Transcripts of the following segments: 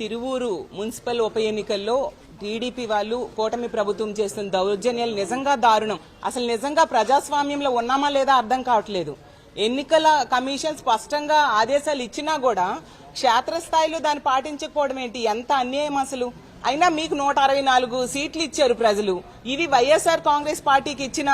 Tiruvuru municipal ఉప ఎన్నికల్లో TDP వాళ్ళు కూటమి ప్రభుత్వం చేస్తున్న దౌర్జన్యాలు నిజంగా దారుణం. అసలు నిజంగా ప్రజాస్వామ్యంలో ఉన్నామా లేదా అర్థం కావట్లేదు. ఎన్నికల కమిషన్ స్పష్టంగా ఆదేశాలు ఇచ్చినా కూడా క్షేత్రస్థాయిలో దాన్ని పాటించకపోవడం ఏంటి? ఎంత అన్యాయం అసలు? అయినా మీకు నూట అరవై నాలుగు సీట్లు ఇచ్చారు ప్రజలు. ఇవి వైఎస్ఆర్ కాంగ్రెస్ పార్టీకి ఇచ్చిన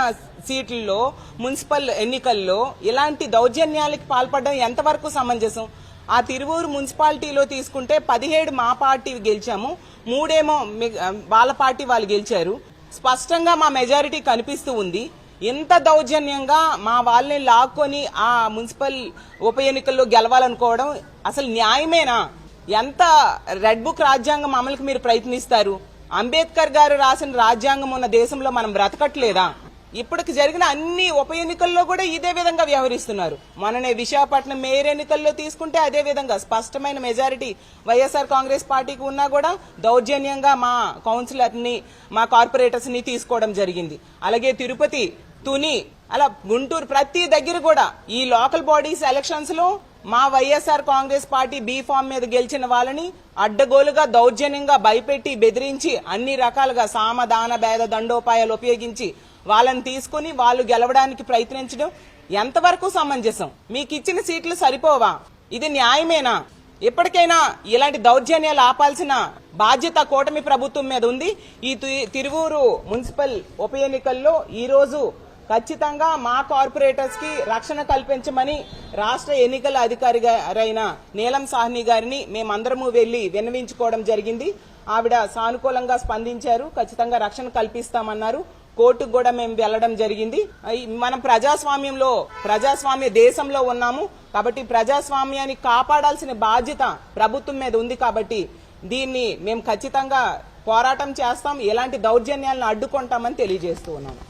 సీట్లలో మున్సిపల్ ఎన్నికల్లో ఇలాంటి దౌర్జన్యాలకు పాల్పడడం ఎంతవరకు సమంజసం? ఆ తిరువూరు మున్సిపాలిటీలో తీసుకుంటే పదిహేడు మా పార్టీ గెలిచాము మూడేమో మి- వాళ్ళ పార్టీ వాళ్ళు గెలిచారు. స్పష్టంగా మా మెజారిటీ కనిపిస్తూ ఉంది. ఇంత దౌర్జన్యంగా మా వాళ్ళని లాక్కొని ఆ మున్సిపల్ ఉప ఎన్నికల్లో గెలవాలనుకోవడం అసలు న్యాయమేనా? ఎంత రెడ్ బుక్ రాజ్యాంగం అమలుకి మీరు ప్రయత్నిస్తారు? అంబేద్కర్ గారు రాసిన రాజ్యాంగం ఉన్న దేశంలో మనం బ్రతకట్లేదా? ఇప్పటికి జరిగిన అన్ని ఉప ఎన్నికల్లో కూడా ఇదే విధంగా వ్యవహరిస్తున్నారు. మననే విశాఖపట్నం మేయర్ ఎన్నికల్లో తీసుకుంటే అదే విధంగా స్పష్టమైన మెజారిటీ వైఎస్ఆర్ కాంగ్రెస్ పార్టీకి ఉన్నా కూడా దౌర్జన్యంగా మా కౌన్సిలర్ని మా కార్పొరేటర్స్ని తీసుకోవడం జరిగింది. అలాగే తిరుపతి తుని అలా గుంటూరు ప్రతి దగ్గర కూడా ఈ లోకల్ బాడీస్ ఎలక్షన్స్లో మా YSR Congress party B form మీద గెలిచిన వాళ్ళని అడ్డగోలుగా దౌర్జన్యంగా భయపెట్టి బెదిరించి అన్ని రకాలుగా సామదాన భేద దండోపాయాలు ఉపయోగించి వాళ్ళని తీసుకుని వాళ్ళు గెలవడానికి ప్రయత్నించడం ఎంతవరకు సమంజసం? మీకు ఇచ్చిన సీట్లు సరిపోవా? ఇది న్యాయమేనా? ఇప్పటికైనా ఇలాంటి దౌర్జన్యాలు ఆపాల్సిన బాధ్యత కూటమి ప్రభుత్వం మీద ఉంది. ఈ తి- తిరువూరు మున్సిపల్ ఉప ఎన్నికల్లో ఈ రోజు ఖచ్చితంగా మా కార్పొరేటర్స్కి రక్షణ కల్పించమని రాష్ట్ర ఎన్నికల అధికారి గారైన నీలం సాహ్ని గారిని మేమందరము వెళ్ళి విన్నవించుకోవడం జరిగింది. ఆవిడ సానుకూలంగా స్పందించారు. ఖచ్చితంగా రక్షణ కల్పిస్తామన్నారు. కోర్టుకు కూడా మేము వెళ్ళడం జరిగింది. మనం ప్రజాస్వామ్యంలో ప్రజాస్వామ్య దేశంలో ఉన్నాము. కాబట్టి ప్రజాస్వామ్యాన్ని కాపాడాల్సిన బాధ్యత ప్రభుత్వం మీద ఉంది కాబట్టి దీన్ని మేము ఖచ్చితంగా పోరాటం చేస్తాం. ఎలాంటి దౌర్జన్యాలను అడ్డుకుంటామని తెలియజేస్తూ ఉన్నాము